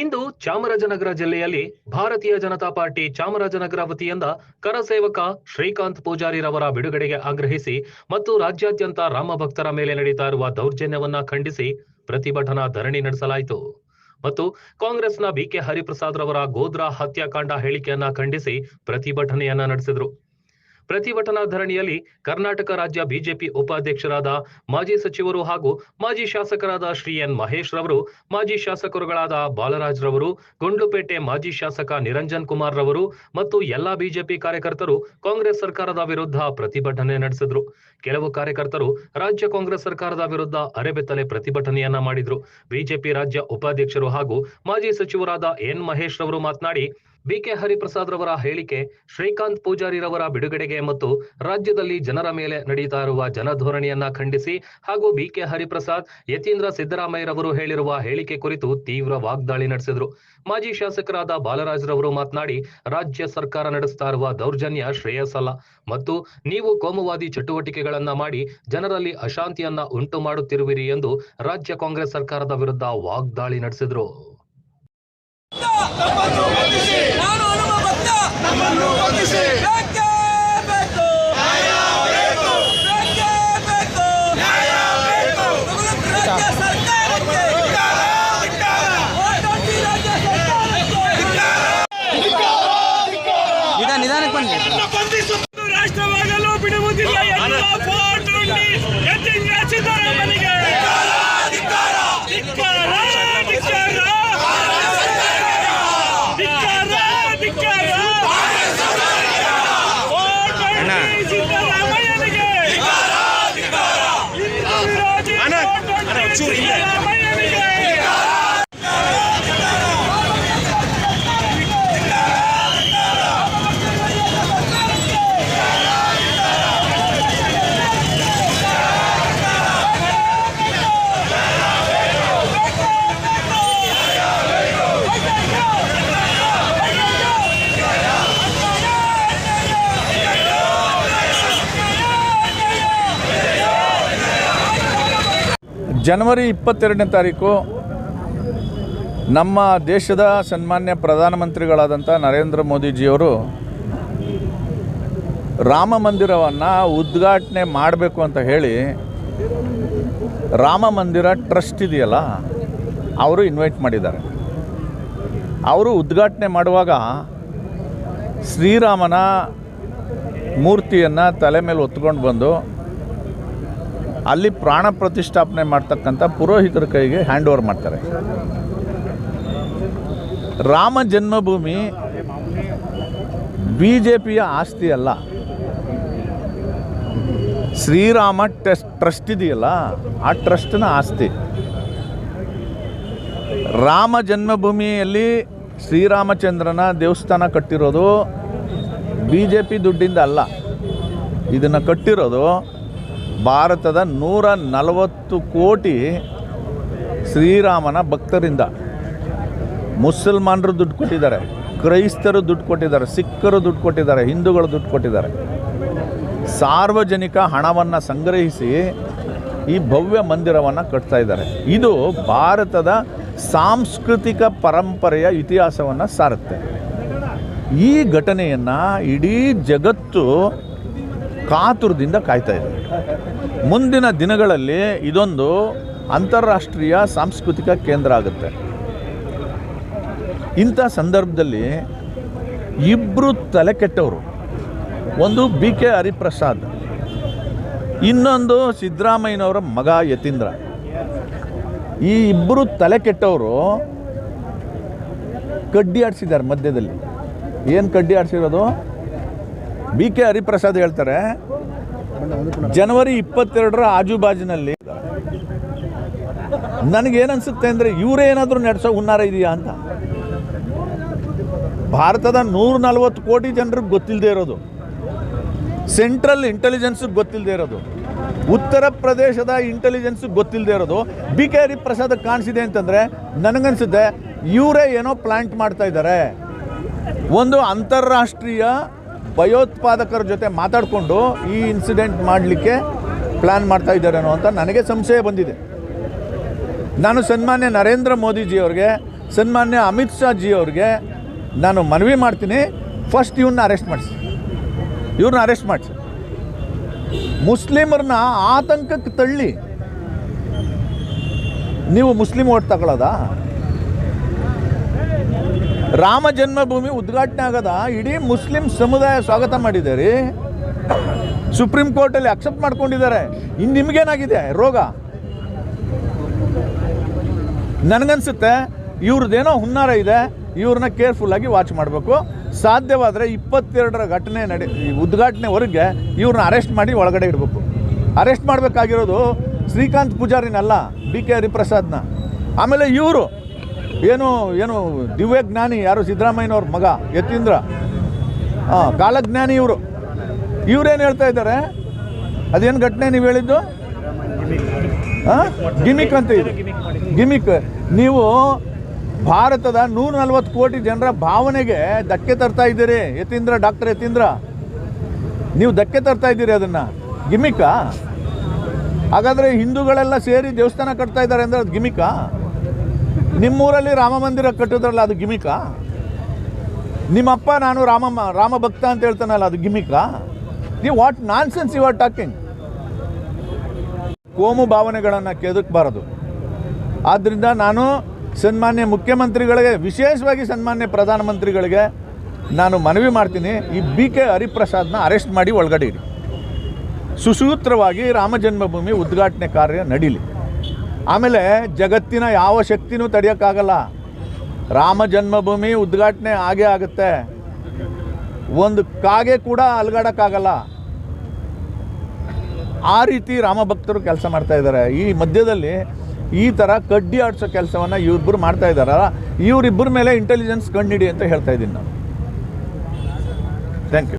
ಇಂದು ಚಾಮರಾಜನಗರ ಜಿಲ್ಲೆಯಲ್ಲಿ ಭಾರತೀಯ ಜನತಾ ಪಾರ್ಟಿ ಚಾಮರಾಜನಗರ ವತಿಯಿಂದ ಕರಸೇವಕ ಶ್ರೀಕಾಂತ್ ಪೂಜಾರಿರವರ ಬಿಡುಗಡೆಗೆ ಆಗ್ರಹಿಸಿ ಮತ್ತು ರಾಜ್ಯಾದ್ಯಂತ ರಾಮ ಭಕ್ತರ ಮೇಲೆ ನಡೀತಾ ಇರುವ ದೌರ್ಜನ್ಯವನ್ನ ಖಂಡಿಸಿ ಪ್ರತಿಭಟನಾ ಧರಣಿ ನಡೆಸಲಾಯಿತು. ಮತ್ತು ಕಾಂಗ್ರೆಸ್ನ ಬಿಕೆ ಹರಿಪ್ರಸಾದ್ ರವರ ಗೋದ್ರಾ ಹತ್ಯಾಕಾಂಡ ಹೇಳಿಕೆಯನ್ನ ಖಂಡಿಸಿ ಪ್ರತಿಭಟನೆಯನ್ನ ನಡೆಸಿದರು. ಪ್ರತಿಭಟನಾ ಧರಣಿಯಲ್ಲಿ ಕರ್ನಾಟಕ ರಾಜ್ಯ ಬಿಜೆಪಿ ಉಪಾಧ್ಯಕ್ಷರಾದ ಮಾಜಿ ಸಚಿವರು ಹಾಗೂ ಮಾಜಿ ಶಾಸಕರಾದ ಶ್ರೀ ಎನ್ ಮಹೇಶ್ ರವರು, ಮಾಜಿ ಶಾಸಕರುಗಳಾದ ಬಾಲರಾಜ್ ರವರು, ಗುಂಡ್ಲುಪೇಟೆ ಮಾಜಿ ಶಾಸಕ ನಿರಂಜನ್ ಕುಮಾರ್ ರವರು ಮತ್ತು ಎಲ್ಲಾ ಬಿಜೆಪಿ ಕಾರ್ಯಕರ್ತರು ಕಾಂಗ್ರೆಸ್ ಸರ್ಕಾರದ ವಿರುದ್ಧ ಪ್ರತಿಭಟನೆ ನಡೆಸಿದ್ರು. ಕೆಲವು ಕಾರ್ಯಕರ್ತರು ರಾಜ್ಯ ಕಾಂಗ್ರೆಸ್ ಸರ್ಕಾರದ ವಿರುದ್ಧ ಅರೆಬೆತ್ತಲೆ ಪ್ರತಿಭಟನೆಯನ್ನ ಮಾಡಿದ್ರು. ಬಿಜೆಪಿ ರಾಜ್ಯ ಉಪಾಧ್ಯಕ್ಷರು ಹಾಗೂ ಮಾಜಿ ಸಚಿವರಾದ ಎನ್ ಮಹೇಶ್ ರವರು ಮಾತನಾಡಿ ಬಿಕೆ ಹರಿಪ್ರಸಾದ್ ರವರ ಹೇಳಿಕೆ ಶ್ರೀಕಾಂತ್ ಪೂಜಾರಿರವರ ಬಿಡುಗಡೆಗೆ ಮತ್ತು ರಾಜ್ಯದಲ್ಲಿ ಜನರ ಮೇಲೆ ನಡೀತಾ ಇರುವ ಜನಧೋರಣೆಯನ್ನ ಖಂಡಿಸಿ ಹಾಗೂ ಬಿಕೆ ಹರಿಪ್ರಸಾದ್, ಯತೀಂದ್ರ ಸಿದ್ದರಾಮಯ್ಯರವರು ಹೇಳಿರುವ ಹೇಳಿಕೆ ಕುರಿತು ತೀವ್ರ ವಾಗ್ದಾಳಿ ನಡೆಸಿದರು. ಮಾಜಿ ಶಾಸಕರಾದ ಬಾಲರಾಜ್ ರವರು ಮಾತನಾಡಿ, ರಾಜ್ಯ ಸರ್ಕಾರ ನಡೆಸ್ತಾ ಇರುವ ದೌರ್ಜನ್ಯ ಶ್ರೇಯಸ್ಸಲ್ಲ ಮತ್ತು ನೀವು ಕೋಮುವಾದಿ ಚಟುವಟಿಕೆಗಳನ್ನ ಮಾಡಿ ಜನರಲ್ಲಿ ಅಶಾಂತಿಯನ್ನ ಉಂಟು ಮಾಡುತ್ತಿರುವಿರಿ ಎಂದು ರಾಜ್ಯ ಕಾಂಗ್ರೆಸ್ ಸರ್ಕಾರದ ವಿರುದ್ಧ ವಾಗ್ದಾಳಿ ನಡೆಸಿದರು. ನಾನು ಹನುಮ ಭಕ್ತ. ನಮ್ಮನ್ನು ಬಂಧಿಸಿ. ಬೇಕೇ? ಬೇಕು. ಜನವರಿ ಇಪ್ಪತ್ತೆರಡನೇ ತಾರೀಕು ನಮ್ಮ ದೇಶದ ಸನ್ಮಾನ್ಯ ಪ್ರಧಾನಮಂತ್ರಿಗಳಾದಂಥ ನರೇಂದ್ರ ಮೋದಿಜಿಯವರು ರಾಮ ಮಂದಿರವನ್ನು ಉದ್ಘಾಟನೆ ಮಾಡಬೇಕು ಅಂತ ಹೇಳಿ ರಾಮ ಮಂದಿರ ಟ್ರಸ್ಟ್ ಇದೆಯಲ್ಲ, ಅವರು ಇನ್ವೈಟ್ ಮಾಡಿದ್ದಾರೆ. ಅವರು ಉದ್ಘಾಟನೆ ಮಾಡುವಾಗ ಶ್ರೀರಾಮನ ಮೂರ್ತಿಯನ್ನು ತಲೆ ಮೇಲೆ ಹೊತ್ಕೊಂಡು ಬಂದು ಅಲ್ಲಿ ಪ್ರಾಣ ಪ್ರತಿಷ್ಠಾಪನೆ ಮಾಡ್ತಕ್ಕಂಥ ಪುರೋಹಿತರ ಕೈಗೆ ಹ್ಯಾಂಡ್ ಓವರ್ ಮಾಡ್ತಾರೆ. ರಾಮ ಜನ್ಮಭೂಮಿ ಬಿ ಜೆ ಪಿಯ ಆಸ್ತಿ ಅಲ್ಲ. ಶ್ರೀರಾಮ ಟೆಸ್ಟ್ ಟ್ರಸ್ಟ್ ಇದೆಯಲ್ಲ, ಆ ಟ್ರಸ್ಟ್ನ ಆಸ್ತಿ. ರಾಮ ಜನ್ಮಭೂಮಿಯಲ್ಲಿ ಶ್ರೀರಾಮಚಂದ್ರನ ದೇವಸ್ಥಾನ ಕಟ್ಟಿರೋದು ಬಿ ಜೆ ಪಿ ದುಡ್ಡಿಂದ ಅಲ್ಲ. ಇದನ್ನು ಕಟ್ಟಿರೋದು ಭಾರತದ ನೂರ ನಲವತ್ತು ಕೋಟಿ ಶ್ರೀರಾಮನ ಭಕ್ತರಿಂದ. ಮುಸಲ್ಮಾನರು ದುಡ್ಡು ಕೊಟ್ಟಿದ್ದಾರೆ, ಕ್ರೈಸ್ತರು ದುಡ್ಡು ಕೊಟ್ಟಿದ್ದಾರೆ, ಸಿಖ್ಖರು ದುಡ್ಡು ಕೊಟ್ಟಿದ್ದಾರೆ, ಹಿಂದೂಗಳು ದುಡ್ಡು ಕೊಟ್ಟಿದ್ದಾರೆ. ಸಾರ್ವಜನಿಕ ಹಣವನ್ನು ಸಂಗ್ರಹಿಸಿ ಈ ಭವ್ಯ ಮಂದಿರವನ್ನು ಕಟ್ತಾ ಇದ್ದಾರೆ. ಇದು ಭಾರತದ ಸಾಂಸ್ಕೃತಿಕ ಪರಂಪರೆಯ ಇತಿಹಾಸವನ್ನು ಸಾರುತ್ತೆ. ಈ ಘಟನೆಯನ್ನು ಇಡೀ ಜಗತ್ತು ಕಾತುರದಿಂದ ಕಾಯ್ತಾ ಇದೆ ಮುಂದಿನ ದಿನಗಳಲ್ಲಿ ಇದೊಂದು ಅಂತಾರಾಷ್ಟ್ರೀಯ ಸಾಂಸ್ಕೃತಿಕ ಕೇಂದ್ರ ಆಗುತ್ತೆ. ಇಂಥ ಸಂದರ್ಭದಲ್ಲಿ ಇಬ್ಬರು ತಲೆ ಕೆಟ್ಟವರು. ಒಂದು ಬಿ ಕೆ ಹರಿಪ್ರಸಾದ್, ಇನ್ನೊಂದು ಸಿದ್ದರಾಮಯ್ಯನವರ ಮಗ ಯತೀಂದ್ರ. ಈ ಇಬ್ಬರು ತಲೆ ಕೆಟ್ಟವರು ಕಡ್ಡಿ ಆಡಿಸಿದ್ದಾರೆ ಮಧ್ಯದಲ್ಲಿ. ಏನು ಕಡ್ಡಿ ಆಡಿಸಿರೋದು? ಬಿ ಕೆ ಹರಿಪ್ರಸಾದ್ ಹೇಳ್ತಾರೆ, ಜನವರಿ ಇಪ್ಪತ್ತೆರಡರ ಆಜುಬಾಜಿನಲ್ಲಿ ನನಗೇನನ್ಸುತ್ತೆ ಅಂದರೆ ಇವರೇ ಏನಾದರೂ ನಡೆಸೋ ಹುನ್ನಾರ ಇದೆಯಾ ಅಂತ. ಭಾರತದ ನೂರ ನಲ್ವತ್ತು ಕೋಟಿ ಜನರಿಗೆ ಗೊತ್ತಿಲ್ಲದೆ ಇರೋದು. ಸೆಂಟ್ರಲ್ ಇಂಟೆಲಿಜೆನ್ಸಿಗೆ ಗೊತ್ತಿಲ್ಲದೆ ಇರೋದು. ಉತ್ತರ ಪ್ರದೇಶದ ಇಂಟೆಲಿಜೆನ್ಸ್ ಗೊತ್ತಿಲ್ಲದೆ ಇರೋದು. ಬಿ ಕೆ ಹರಿಪ್ರಸಾದ್ ಕಾಣಿಸಿದೆ ಅಂತಂದರೆ ನನಗನ್ಸುತ್ತೆ ಇವರೇ ಏನೋ ಪ್ಲಾಂಟ್ ಮಾಡ್ತಾ ಇದ್ದಾರೆ. ಒಂದು ಅಂತಾರಾಷ್ಟ್ರೀಯ ಭಯೋತ್ಪಾದಕರ ಜೊತೆ ಮಾತಾಡಿಕೊಂಡು ಈ ಇನ್ಸಿಡೆಂಟ್ ಮಾಡಲಿಕ್ಕೆ ಪ್ಲ್ಯಾನ್ ಮಾಡ್ತಾ ಇದ್ದಾರೇನೋ ಅಂತ ನನಗೆ ಸಂಶಯ ಬಂದಿದೆ. ನಾನು ಸನ್ಮಾನ್ಯ ನರೇಂದ್ರ ಮೋದಿಜಿಯವ್ರಿಗೆ ಸನ್ಮಾನ್ಯ ಅಮಿತ್ ಶಾ ಜಿಯವ್ರಿಗೆ ನಾನು ಮನವಿ ಮಾಡ್ತೀನಿ. ಫಸ್ಟ್ ಇವ್ರನ್ನ ಅರೆಸ್ಟ್ ಮಾಡಿಸಿ. ಇವ್ರನ್ನ ಅರೆಸ್ಟ್ ಮಾಡಿಸಿ. ಮುಸ್ಲಿಮರನ್ನ ಆತಂಕಕ್ಕೆ ತಳ್ಳಿ. ನೀವು ಮುಸ್ಲಿಂ ಓಟ್ ತಗೊಳ್ಳೋದಾ ರಾಮ ಜನ್ಮಭೂಮಿ ಉದ್ಘಾಟನೆ ಆಗದ ಇಡೀ ಮುಸ್ಲಿಂ ಸಮುದಾಯ ಸ್ವಾಗತ ಮಾಡಿದೆ ರೀ ಸುಪ್ರೀಂ ಕೋರ್ಟಲ್ಲಿ ಅಕ್ಸೆಪ್ಟ್ ಮಾಡ್ಕೊಂಡಿದ್ದಾರೆ. ಇನ್ನು ನಿಮಗೇನಾಗಿದೆ? ರೋಗ? ನನಗನ್ಸುತ್ತೆ, ಇವ್ರದ್ದೇನೋ ಹುನ್ನಾರ ಇದೆ, ಇವ್ರನ್ನ ಕೇರ್ಫುಲ್ಲಾಗಿ ವಾಚ್ ಮಾಡಬೇಕು. ಸಾಧ್ಯವಾದರೆ ಇಪ್ಪತ್ತೆರಡರ ಘಟನೆ ನಡೆ ಉದ್ಘಾಟನೆವರೆಗೆ ಇವ್ರನ್ನ ಅರೆಸ್ಟ್ ಮಾಡಿ ಒಳಗಡೆ ಇಡಬೇಕು. ಅರೆಸ್ಟ್ ಮಾಡಬೇಕಾಗಿರೋದು ಶ್ರೀಕಾಂತ್ ಪೂಜಾರಿನಲ್ಲ ಬಿ ಕೆ ಹರಿಪ್ರಸಾದ್ನ. ಆಮೇಲೆ ಇವರು ಏನು ಏನು, ದಿವ್ಯ ಜ್ಞಾನಿ, ಯಾರು ಸಿದ್ದರಾಮಯ್ಯನವ್ರ ಮಗ, ಯತೀಂದ್ರ. ಹಾಂ ಕಾಲಜ್ಞಾನಿ ಇವರು. ಇವರೇನು ಹೇಳ್ತಾ ಇದ್ದಾರೆ? ಅದೇನು ಘಟನೆ ನೀವು ಹೇಳಿದ್ದು? ಗಿಮಿಕ್ ಅಂತ ಇದೆ. ಗಿಮಿಕ್. ನೀವು ಭಾರತದ ನೂರ ನಲ್ವತ್ತು ಕೋಟಿ ಜನರ ಭಾವನೆಗೆ ಧಕ್ಕೆ ತರ್ತಾ ಇದ್ದೀರಿ, ಯತೀಂದ್ರ, ಡಾಕ್ಟರ್ ಯತೀಂದ್ರ. ನೀವು ಧಕ್ಕೆ ತರ್ತಾ ಇದ್ದೀರಿ ಅದನ್ನು. ಗಿಮಿಕಾ ಹಾಗಾದರೆ ಹಿಂದೂಗಳೆಲ್ಲ ಸೇರಿ ದೇವಸ್ಥಾನ ಕಟ್ತಾ ಇದ್ದಾರೆ ಅಂದರೆ ಅದು ಗಿಮಿಕಾ ನಿಮ್ಮೂರಲ್ಲಿ ರಾಮ ಮಂದಿರ ಕಟ್ಟಿದ್ರಲ್ಲ, ಅದು ಗಿಮಿಕಾ? ನಿಮ್ಮಪ್ಪ ನಾನು ರಾಮ ರಾಮ ಭಕ್ತ ಅಂತ ಹೇಳ್ತಾನಲ್ಲ, ಅದು ಗಿಮಿಕಾ? ನೀವು what nonsense you are talking ಕೋಮು ಭಾವನೆಗಳನ್ನು ಕೆದಕಬಾರದು. ಆದ್ದರಿಂದ ನಾನು ಸನ್ಮಾನ್ಯ ಮುಖ್ಯಮಂತ್ರಿಗಳಿಗೆ, ವಿಶೇಷವಾಗಿ ಸನ್ಮಾನ್ಯ ಪ್ರಧಾನಮಂತ್ರಿಗಳಿಗೆ ನಾನು ಮನವಿ ಮಾಡ್ತೀನಿ, ಈ ಬಿ ಕೆ ಹರಿಪ್ರಸಾದ್ನ ಅರೆಸ್ಟ್ ಮಾಡಿ ಒಳಗಡೆ ಇಡಿ ಸುಸೂತ್ರವಾಗಿ ರಾಮ ಜನ್ಮಭೂಮಿ ಉದ್ಘಾಟನೆ ಕಾರ್ಯ ನಡೀಲಿ. ಆಮೇಲೆ ಜಗತ್ತಿನ ಯಾವ ಶಕ್ತಿನೂ ತಡೆಯೋಕ್ಕಾಗಲ್ಲ. ರಾಮ ಜನ್ಮಭೂಮಿ ಉದ್ಘಾಟನೆ ಆಗೇ ಆಗುತ್ತೆ. ಒಂದು ಕಾಗೆ ಕೂಡ ಅಲ್ಗಾಡೋಕ್ಕಾಗಲ್ಲ. ಆ ರೀತಿ ರಾಮ ಭಕ್ತರು ಕೆಲಸ ಮಾಡ್ತಾ ಇದ್ದಾರೆ. ಈ ಮಧ್ಯದಲ್ಲಿ ಈ ಥರ ಕಡ್ಡಿ ಆಡಿಸೋ ಕೆಲಸವನ್ನು ಇವ್ರಿಬ್ಬರು ಮಾಡ್ತಾ ಇದ್ದಾರಲ್ಲ ಇವರಿಬ್ಬರ ಮೇಲೆ ಇಂಟೆಲಿಜೆನ್ಸ್ ಕಂಡಿಡಿ ಅಂತ ಹೇಳ್ತಾ ಇದ್ದೀನಿ ನಾನು. Thank you